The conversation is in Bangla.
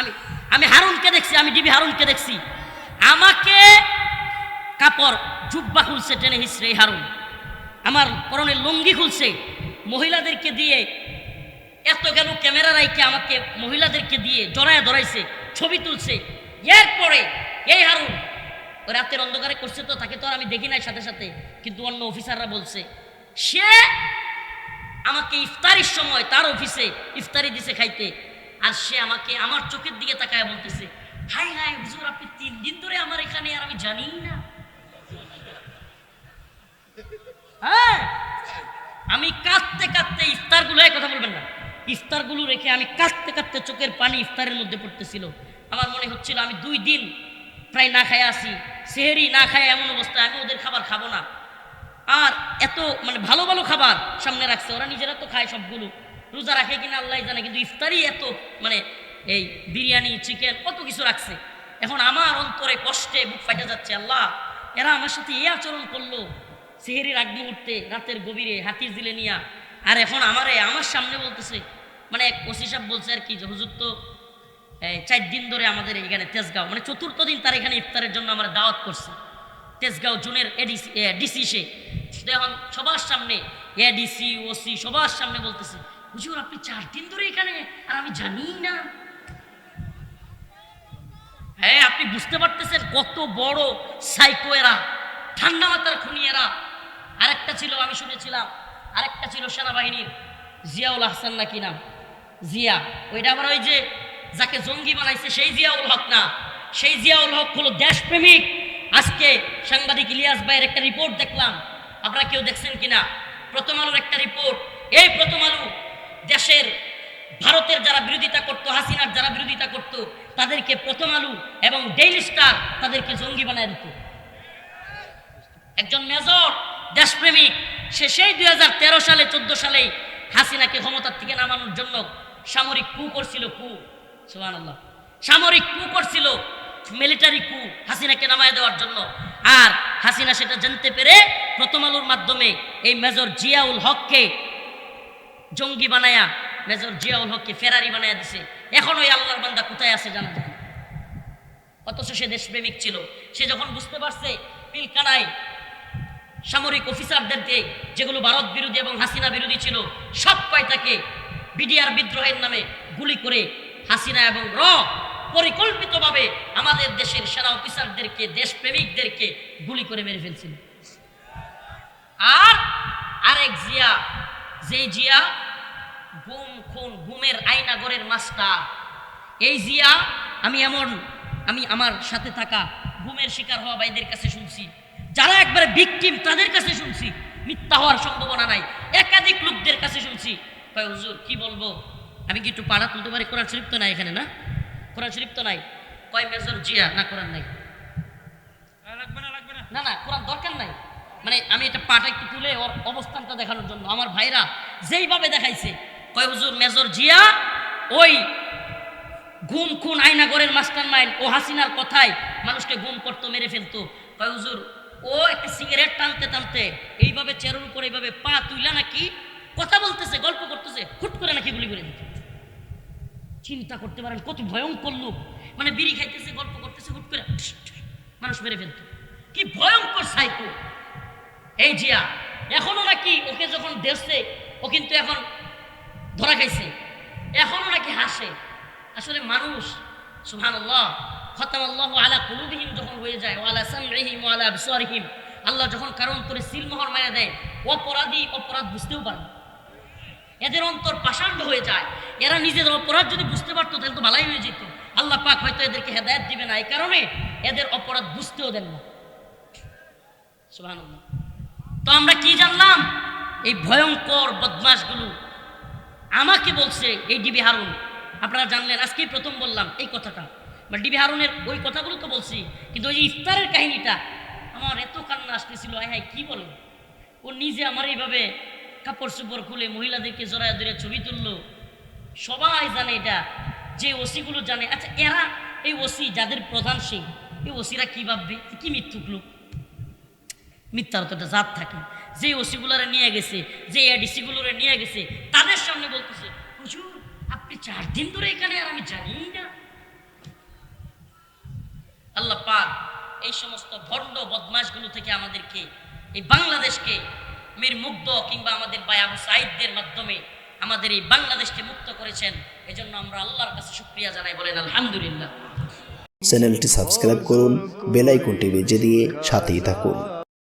আমি আমি হারুনকে দেখছি, আমি ডিবি হারুনকে দেখছি। আমাকে কাপড় জুব্বা খুলছে টেনে হিসড়ে এই হারুন। আমার পরনে লুঙ্গি খুলছে। মহিলাদেরকে দিয়ে এত গেল ক্যামেরা রাইকে আমাকে মহিলাদেরকে দিয়ে জড়ায় ধরাইছে, ছবি তুলছে। এরপরে এই হারুন রাতের অন্ধকারে করছে তো, তাকে তো আর আমি দেখি নাই সাথে সাথে। কিন্তু অন্য অফিসাররা বলছে, সে আমাকে ইফতারির সময় তার অফিসে ইফতারি দিছে খাইতে। আর সে আমাকে আমার চোখের দিকে তাকায় বলতেছে, হাই হাই, হুজুর, আপনি তিন দিন ধরে আমার এখানে, আর আমি জানি না। হ্যাঁ আমি কাঁদতে কাঁদতে ইফতারগুলো এই কথা বলবেন না। ইফতারগুলো রেখে আমি কাঁদতে কাঁদতে চোখের পানি ইফতারের মধ্যে পড়তেছিল। আমার মনে হচ্ছিল আমি দুই দিন প্রায় না খায় আসি সেহেরি না খায় এমন অবস্থায় আমি ওদের খাবার খাব না। আর এত মানে ভালো ভালো খাবার সামনে রাখছে, ওরা নিজেরা তো খায় সবগুলো। রোজা রাখে কিনা আল্লাহ জানে, কিন্তু ইফতারি এত মানে এই বিরিয়ানি, চিকেন, কত কিছু রাখছে। এখন আমার অন্তরে কষ্টে বুক ফাইটা যাচ্ছে, আল্লাহ, এরা আমার সাথে এই আচরণ করল। সেহেরির আগ মুহূর্তে, রাতের গভীরে, হাতির দিলে নিয়া। আর এখন আমারে, আমার সামনে বলতেছে মানে এক ওসি সাহেব বলছে আর কি, যে, হুজুর তো চার দিন ধরে আমাদের এখানে তেজগাঁও মানে চতুর্থ দিন তার এখানে ইফতারের জন্য আমরা দাওয়াত করছে। তেজগাঁও জুনের এডিসি ডিসি সে। এখন সবার সামনে, এডিসি, ওসি সবার সামনে বলতেছে হুজুর, আপনি চার দিন ধরে এখানে, আর আমি জানি না। হ্যাঁ আপনি বুঝতে পারতেছেন কত বড় সাইকো এরা, ঠান্ডা মাথার খুনি এরা। আরেকটা ছিল, আমি শুনেছিলাম, আরেকটা ছিল সেনাবাহিনীর, জিয়াউল আহসান নাকি নাম? জিয়া, ওইটা আবার ওই যে, যাকে জঙ্গি বানাইছে, সেই জিয়াউল হক না। সেই জিয়াউল হক হলো দেশপ্রেমিক। আজকে সাংবাদিক ইলিয়াস ভাইয়ের একটা রিপোর্ট দেখলাম। আপনারা কেউ দেখছেন কিনা? প্রথম আলোর একটা রিপোর্ট। এই প্রথম আলো দেশের, ভারতের যারা বিরোধিতা করত, হাসিনার যারা বিরোধিতা করত, তাদেরকে প্রথম আলু এবং ডেইলি স্টার তাদেরকে জঙ্গি বানায় দিত। একজন মেজর, দেশপ্রেমিক, সে সেই দুই সালে, চোদ্দ সালে হাসিনাকে ক্ষমতার থেকে নামানোর জন্য সামরিক কু করছিল, কু সুহান সামরিক কু করছিল, মিলিটারি কু হাসিনাকে নামায় দেওয়ার জন্য। আর হাসিনা সেটা জানতে পেরে প্রথম আলোর মাধ্যমে এই মেজর জিয়াউল হককে জঙ্গি বানায়া, মেজর জিয়াউল হককে ফেরারি বানায়া দিছে। এখন ওই আল্লাহর বান্দা কোথায় আছে জানা যায় অথচ সে দেশপ্রেমিক ছিল। সে যখন বুঝতে পারছে, পিলকানায় সামরিক অফিসারদেরকে, যেগুলো ভারত বিরোধী এবং হাসিনা বিরোধী ছিল, সব কয়টাকে বিডিআর বিদ্রোহের নামে গুলি করে হাসিনা এবং র পরিকল্পিতভাবে আমাদের দেশের সেনা অফিসারদেরকে, দেশপ্রেমিকদেরকে গুলি করে মেরে ফেলছিল। আর আরেক জিয়া যেই জিয়া গুম খুন গুমের আইনাগরের মাস্টার এই জিয়া আমি এমন আমি আমার সাথে থাকা গুমের শিকার হওয়া ভাইদের কাছে শুনছি। যারা একবারে ভিকটিম তাদের কাছে শুনছি। মিথ্যা হওয়ার সম্ভাবনা নাই। একাধিক লোকদের কাছে শুনছি। কয় হুজুর কি বলব? আমি কি একটু পাড়া তুলতে পারি? কোরআন শরীফ তো নাই এখানে না? কোরআন শরীফ তো নাই। কয় মেজর জিয়া? না কোরআন নাই। না না। কোরআন দরকার মানে আমি এটা পাটা একটু তুলে ওর অবস্থানটা দেখানোর জন্য। আমার ভাইরা যেইভাবে দেখাইছে, কয়, হুজুর, মেজর জিয়া ওই গুম খুন আইনাগরের মাস্টার মাইন্ড ও হাসিনার কথায় মানুষকে গুম করতো, মেরে ফেলতো। কয়, হুজুর, ও একটা সিগারেট টানতে টানতে এইভাবে চেরোর উপর এইভাবে পা তুইলা নাকি কথা বলতেছে, গল্প করতেছে, হুট করে নাকি গুলি করে দিত? চিন্তা করতে পারেন, কত ভয়ঙ্কর লোক। মানে বিড়ি খাইতেছে, গল্প করতেছে, হুট করে মানুষ মেরে ফেলতো। কি ভয়ঙ্কর সাইকো। এই জিয়া, এখনও নাকি ওকে যখন দেখছে, ও কিন্তু এখন ধরা খাইছে। এখনও নাকি হাসে। আসলে মানুষ সুহান আল্লাহ খতাম আল্লাহ আলা কুলুবিহিম যখন হয়ে যায়, ও আলা সামরিহিম ও আলা বিসরিহিম আল্লাহ যখন কারণ করে সিলমোহর মায়া দেয়, অপরাধী অপরাধ বুঝতেও পারে এদের অন্তর পাষাণ্ড হয়ে যায়। এরা নিজেদের অপরাধ যদি বুঝতে পারতো, তাহলে তো ভালাই হয়ে যেত। আল্লাহ পাক হয়তো এদেরকে হেদায়ত দিবে না। এই কারণে এদের অপরাধ বুঝতেও দেন না। সুবহানাল্লাহ। তো আমরা কি জানলাম? এই ভয়ঙ্কর বদমাশগুলো। আমাকে বলছে, এই ডিবি হারুন, আপনারা জানলেন, আজকেই প্রথম বললাম এই কথাটা। বা ডিবি হারুনের ওই কথাগুলো তো বলছি, কিন্তু ওই যে ইফতারের কাহিনীটা, আমার এত কান্না আসতেছিল আয় হায়, কি বলে ও নিজে আমার এইভাবে কাপড় চোপড় খুলে মহিলাদেরকে জড়ায় ধরে ছবি তুললো। সবাই জানে এটা, যে ওসিগুলো জানে। আচ্ছা এরা, এই ওসি যাদের প্রধান সেই, এই ওসিরা কি ভাববে? কি মিথ্যুক লোক? মিথ্যার তো একটা জাত থাকে। যে ওসিগুলোরে নিয়ে গেছে, যে এডিসিগুলোরে নিয়ে গেছে, তাদের সামনে বলতেছে, হুজুর, আপনি চার দিন ধরে এখানে আর আমি জানি না। আল্লাহ পাক এই সমস্ত ভণ্ড বদমাশগুলো থেকে আমাদেরকে, এই বাংলাদেশকে মীর মুগ্ধ কিংবা আমাদের আবু সাইদদের মাধ্যমে আমাদের এই বাংলাদেশকে মুক্ত করেছেন। এজন্য আমরা আল্লাহর কাছে শুক্রিয়া জানাই, বলেন আলহামদুলিল্লাহ। চ্যানেলটি সাবস্ক্রাইব করুন বেল আইকনটি বেজে দিয়ে সাথেই থাকুন।